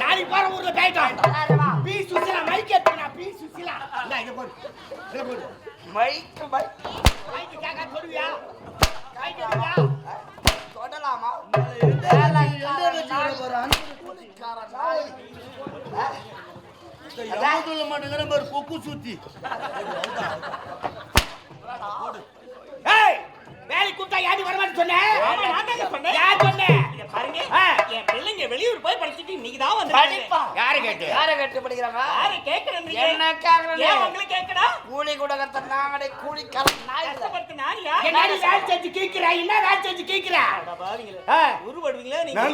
நாளைக்கு போற ஊர்ல பேயிட்டோம்? பி சுசிலா மைக் எடுத்துக்கா பி சுசிலா. இந்த இத போடு இத போடு. மைக்கு மைக். மைக் கேக்க சொல்லுவியா மைக் எடுவியா? தொடலாமா? யாமத்துல மாட்டேங்கிற பாரு கொக்கு சுத்தி. ஏய் வேலை கூட்டா யாடி வர மாட்டேன்னு சொன்னேன் சொன்னேன். யார் சொன்னேன் பாருங்க. என் பிள்ளைங்க வெளியூர் போய் படிச்சுட்டு இன்னைக்கு தான் வந்து படிப்பா. யாரு கேட்டு? யாரை கட்டு படிக்கிறாங்க? யாரு கேக்குறேன் என்ன கேக்குறேன் ஏன் உங்களுக்கு கேக்குறா கூலி கொடுக்கறத நாங்களே கூலி கல நாய் கஷ்டப்பட்டு நாரியா என்னடி வேலை செஞ்சு கேக்குறா? என்ன வேலை செஞ்சு கேக்குறா? அட பாவிங்களே. நீங்க.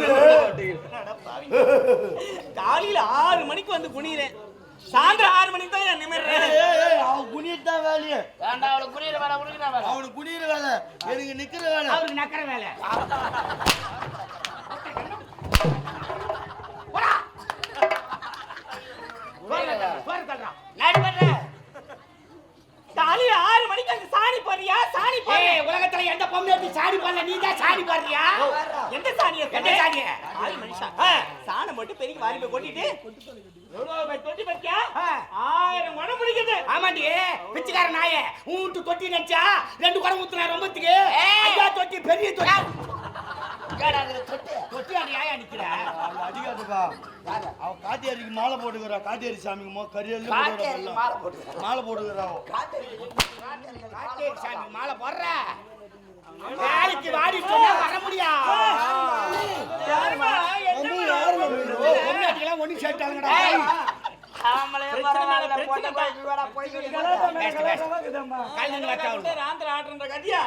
காலையில ஆறு மணிக்கு வந்து குனிறேன் சாயந்தரம் ஆறு மணிக்கு தான் நான் நிமிர்றேன். அவன் குனிட்டு தான் வேலையே வேண்டாம் அவளுக்கு புரியுற வேலை? அவனுக்கு குனியிற வேலை. எனக்கு நிக்கிற வேலை. அவருக்கு நக்கற வேலை. காலையில ஆறு மணிக்கு அங்க சாணி போறியா சாணி போறியா உலகத்துல எந்த பொம்பளை சாடி போடல? நீ தான் சாடி போடுறியா எந்த சாணியை எந்த சாணியை? ஆள் மனுஷா. ஆ. சாணம் மட்டும் பெரிய வாரி போய் கொட்டிட்டு தொட்டி பத்தியா. ஆயிரம் குணம் பிடிக்குது ஆமாண்டி. பிச்சைக்கார நாயே. வீட்டு தொட்டி நினைச்சா ரெண்டு குடம் ஊத்துனா ரொம்பத்துக்கு. தொட்டி பெரிய தொட்டி. காத்தியாரிக்கு மாலை போட்டுக்கிறா. காத்தியாரி சாமிக்கு மோ கரியல் மாலை போட்டு மாலை போட்டுக்கிறா அவன் காட்டேரி சாமி மாலை போடுற? வேலைக்கு வாடி சொன்னா வர முடியா? ஒண்ணு சேர்த்தாங்கடா ஆமலே பரவாயில்ல பொட்ட பாய்க்கு வேடா போய் கல்யாணம் வச்சா ஆந்திர ஆட்டுன்ற கதியா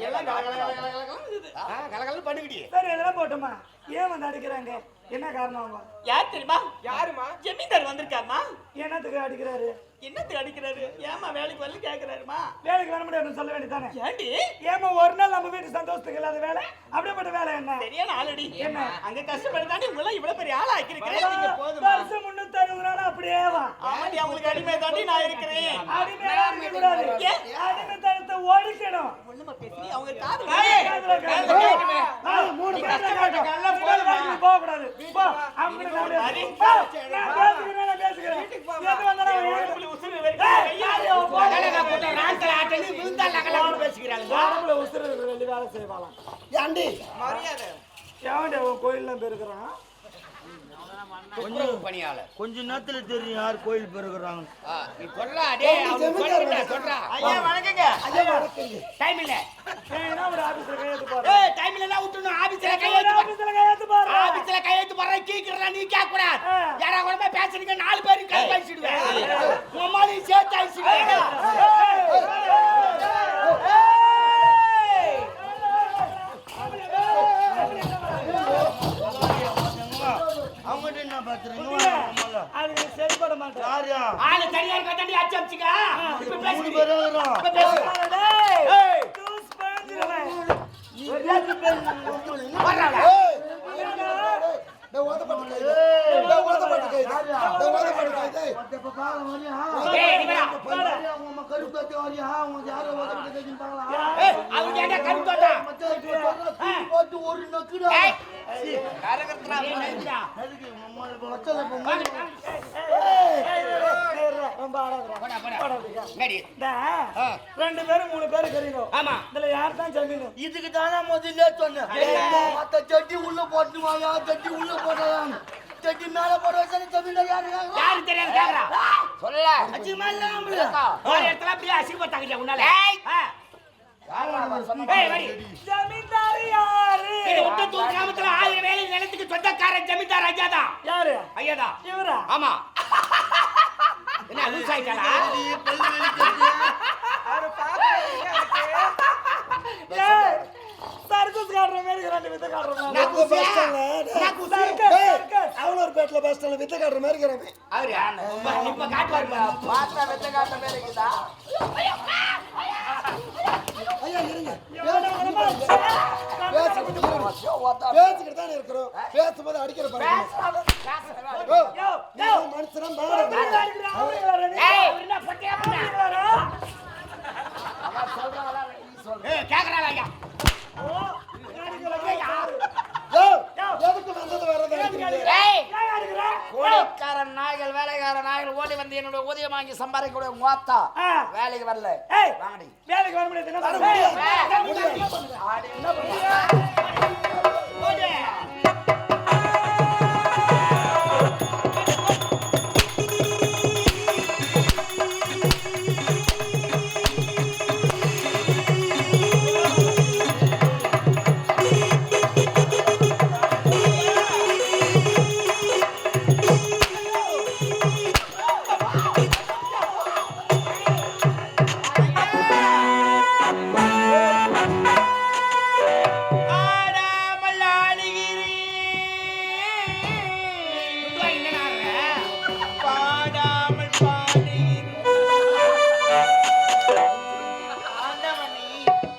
எல்லாம் கல கல கல கல கலன்னு இருக்குது. கலகல பண்ணுகிடி சரி இதெல்லாம் போட்டோமா ஏன் வந்து அடிக்கிறாங்க என்ன காரணம் யார் தெரியுமா? யாருமா? ஜமீன்தார் வந்திருக்காருமா? என்னத்துக்கு அடிக்கிறாரு? என்னத்துக்கு அடிக்கிறாரு? ஏமா வேலைக்கு வரல கேக்குறாருமா? வேலைக்கு வர முடியாதுன்னு சொல்ல வேண்டியதானே ஏண்டி? ஏமா ஒரு நாள் நம்ம வீட்டு சந்தோஷத்துக்கு இல்லாத வேலை? அப்படிப்பட்ட வேலை என்ன? சரியான ஆளடி. என்ன? அங்க கஷ்டப்பட்டு உங்களை இவ்வளவு பெரிய ஆளா ஆக்கிருக்கிறேன் போதுமா? வருஷம் முன்னூத்தி அறுபது நாள் அப்படியே வா. ஆமாடி அவங்களுக்கு அடிமை தாண்டி நான் இருக்கிறேன். இருக்கக்கூடாது. ஏன்? அடிமைத்தனத்தை ஒழிக்கணும். ஒண்ணுமா பேசி அவங்க காதுல வெளி வேலை செய்வாளாம். ஏண்டி? மரியாதை. உன் கோயில்லாம் பெருக்கிறான் கொஞ்சம் பணியாளர். கொஞ்ச நேரத்துல தெரியும் யார் கோயில் பெருகிறாங்க நீ சொல்றா அவங்க சொல்றா சொல்றா. ஐயா வணக்கங்க. டைம் இல்ல. ஒரு ஆபீஸ்ல கையெழுத்து போடுறேன் ஏய் டைம் இல்ல விட்டுணும் ஆபீஸ்ல கையெழுத்து. ஆபீஸ்ல கையெழுத்து போடுறேன் ஆபீஸ்ல கையெழுத்து போடுற கீக்கிறா நீ கேட்க கூடாது. யாரா கூட போய் பேசுறீங்க? நாலு பேரும் கை வச்சிடுவேன். உன் மாதிரி சேர்த்து அழிச்சிடுவேன். அது சரிப்பட மாட்டேன் யாரியா? ஆளு தனியா இருக்க அச்சு இப்ப இப்ப பேசு அவங்க என்ன ஒரு நக்குடா ஆ. ரெண்டு பேரும் மூணு பேரும் ஆமா இதுல யார் தான் ஜமீன் இதுக்கு தானே முதல்ல சொன்னேன் மத்த சட்டி உள்ள போட்டு சட்டி உள்ள போடலாம் சட்டி மேல வச்சா தமிழ்ல யாரு? யாரு தெரியாது கேக்குறா? சொல்ல. ஒரு இடத்துல அப்படியே அசிங்கப்பட்டாங்க உன்னால? ஜமீன்தார் யாரு? ஒட்டத்தூர் கிராமத்துல ஆயிரம் வேலை நிலத்துக்கு சொந்தக்காரன் ஜமீன்தார் ஐயாதான் யாரு? ஐயாதான் இவரா? ஆமா. என்ன லூஸ் பஸ் ஸ்டாண்ட்ல வித்த காட்டுற மாதிரி இருக்கிறவன் அவரு இப்ப- காட்டுவாரு பாரு. பார்த்தா வெத்த காட்ட மேல இருக்குதா? ஐயா இருங்க. ஐயோ, ஓத்தா. பேசிக்கிட்டு தானே இருக்கிறோம். பேசும்போது அடிக்கிற பாருங்க. மனுஷனா மேல அடிக்கிறா, அவரே வர நீ. ஏய் அவர் என்ன பட்டையா பண்ணா அவரே வர. அவன் சொல்றாங்களா நீ சொல்ற ஏய் கேக்குறாளா ஐயா ஓ, அடிக்கல. ஏய், எதுக்கு வந்தது வரது அடிக்கிறீங்க? ஏய் ஏன் கூலிக்காரன் நாய்கள் வேலைக்கார நாய்கள் ஓடி வந்து என்னோட ஊதியம் வாங்கி சம்பாதிக்கக்கூடிய ஆ. வேலைக்கு வரல. வாங்கடி. வேலைக்கு வர முடியாது. you.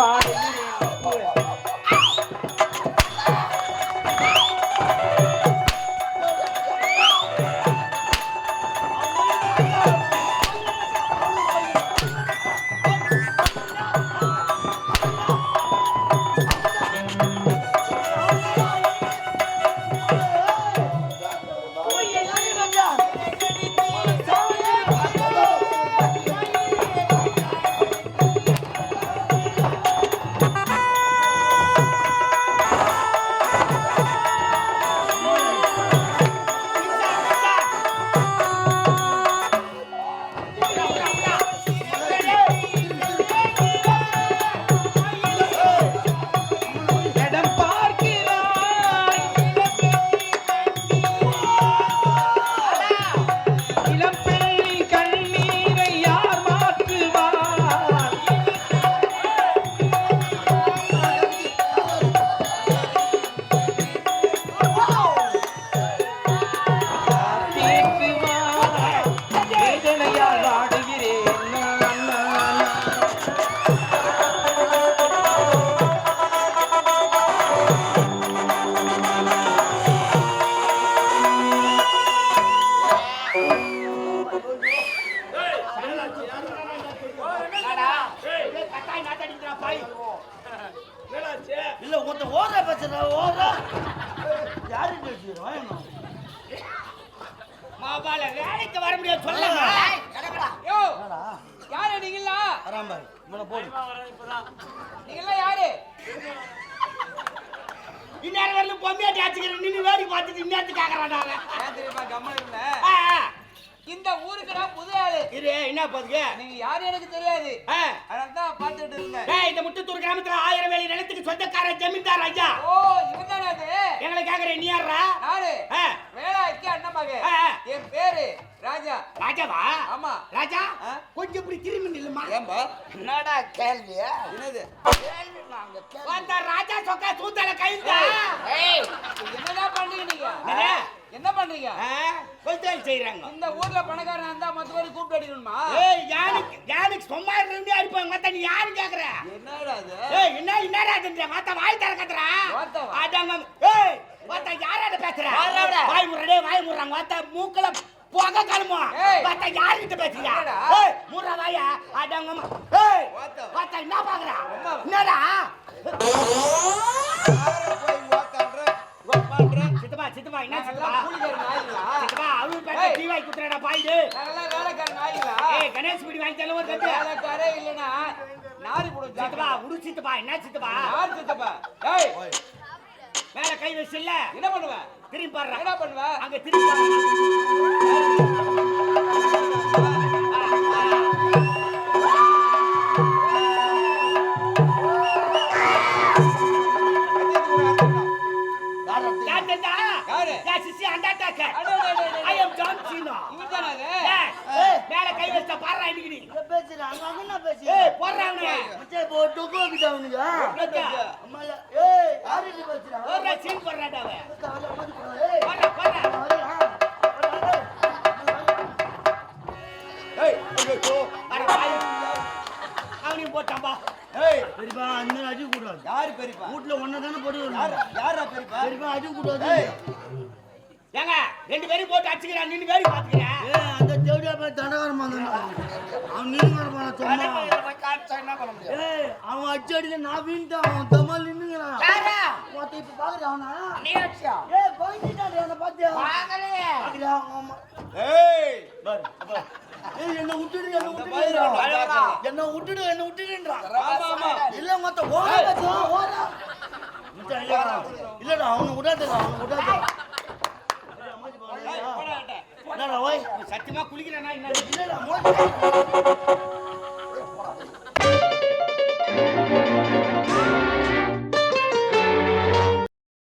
পায় பாய். என்னாச்சு? இல்ல யாரு பேசுறோம் மாபால வேலைக்கு வர முடியாது சொல்லமா யோ யாரு நீங்களா? ஆறாம்பாரு இவனை போடு. நீங்களா யாரு? இந்நேரம் வரலும் பொம்மையாட்டி ஆச்சுக்கிறேன். நின்று வேடி பார்த்துட்டு இந்நேரத்துக்கு கேட்கறான் ஏன் தெரியுமா கம்மன் ஆ ஆ. இந்த ஊருக்கு நான் புது ஆளு. இரு என்ன பாத்துக்க நீங்க யாரு எனக்கு தெரியாது. ஆ. அதனால தான் பார்த்துட்டு இருந்தேன். ஏய் இந்த முட்டத்தூர் கிராமத்துல ஆயிரம் வேலி நிலத்துக்கு சொந்தக்கார ஜமீன்தார் ஐயா. ஓ இவன் தானே அது? எங்களை கேக்குறேன் நீ யாரா நானு. ஆ. வேலாய்க்கு அண்ணன் மகன். என் பேரு ராஜா. ராஜாவா? ஆமா. ராஜா? கொஞ்சம் இப்படி திரும்பி நில்லுமா? ஏன்பா? என்னடா கேள்வி? என்னது? நாங்க வந்த ராஜா சொக்கா தூத்தால கைந்தா ஏய் என்னடா பண்றீங்க கொளுத்தல் செய்யறாங்க இந்த ஊர்ல பணக்காரன் இருந்தா மொத்த பேர் கூப்பிட்டு அடிக்கணுமா? ஏய் யானுக்கு யானுக்கு சும்மா இருக்கிறவங்க அடிப்பாங்க. மத்த நீ யாரு கேக்குற? என்னடா ஏய் என்ன என்னடா இதுன்ற மத்த வாய் தர கத்துறா? வாத்தவா? அடங்க ஏய் மத்த யாராட பேசுற? யாராட? வாய் முறடே வாய் முறாங்க மத்த மூக்கல போக கலமோ. மத்த யார்கிட்ட பேசுறியா? ஏய் முற வாயா. அடங்க ஏய் மத்த என்ன பாக்குற? என்னடா? சித்தப்பா என்ன சித்தப்பா? நாங்கெல்லாம் கூலிக்கார நாய்களா சித்தப்பா அவரு பேட்ட ஏய். டீ வாங்கி குத்துறடா பாயிடு. நாங்கெல்லாம் வேலைக்கார நாய்களா ஏய் கணேஷ் பிடி வாங்கி தரல ஒரு கட்டு. வேலைக்காரே இல்லனா நாரி போடு சித்தப்பா உடு சித்தப்பா என்ன சித்தப்பா? யார் சித்தப்பா? ஏய் மேல கை வச்சில்ல என்ன பண்ணுவ? திரும்பி பாடுறா என்ன பண்ணுவ? அங்க திரும்பி பாரு. கை வச்சா பாடுறா இன்னைக்கு நீ. அங்க அங்க நான் ஏய், அவனை. டொக்கு அவனுக்கு? பேசுறா? அவன். அட, வாய். அவனையும். பெரியப்பா அந்த அடி கூடாது யாரு பெரியப்பா? வீட்டுல ஒன்னு தானே போட்டு யாரு? யாரா பெரியப்பா? பெரியப்பா அடி கூடாது ஏய். ஏங்க, ரெண்டு பேரும் போட்டு அடிச்சுக்கிறா, நின்னு வேடி பாத்துக்கிறேன். அந்த தேவடியா போய் தண்டகாரமா அவன் நின்னுங்கிறான் சும்மா. அவன் அடிச்சு அடிக்க நான் வீண்ட்டான் அவன் தம்மால் நின்னுங்கிறான் யாரா? மொத்த இப்ப பாக்குறியா அவனா? நீ அடிச்சியா? ஏய் பயந்துட்டான் அவனை பாத்தியா அவன் அம்மா? ஏய் ஏய் என்ன விட்டுடு என்ன விட்டுடுன்றான் என்ன விட்டுடு என்ன விட்டுடுன்றான் ஆமா ஆமா. இல்ல மொத்த ஓரா விட்டா இல்லடா அவனை விடாதடா அவனை விடாத என்னடா ஓய் சத்தியமா குளிக்கிறேன்னா என்ன? இல்லடா மோதி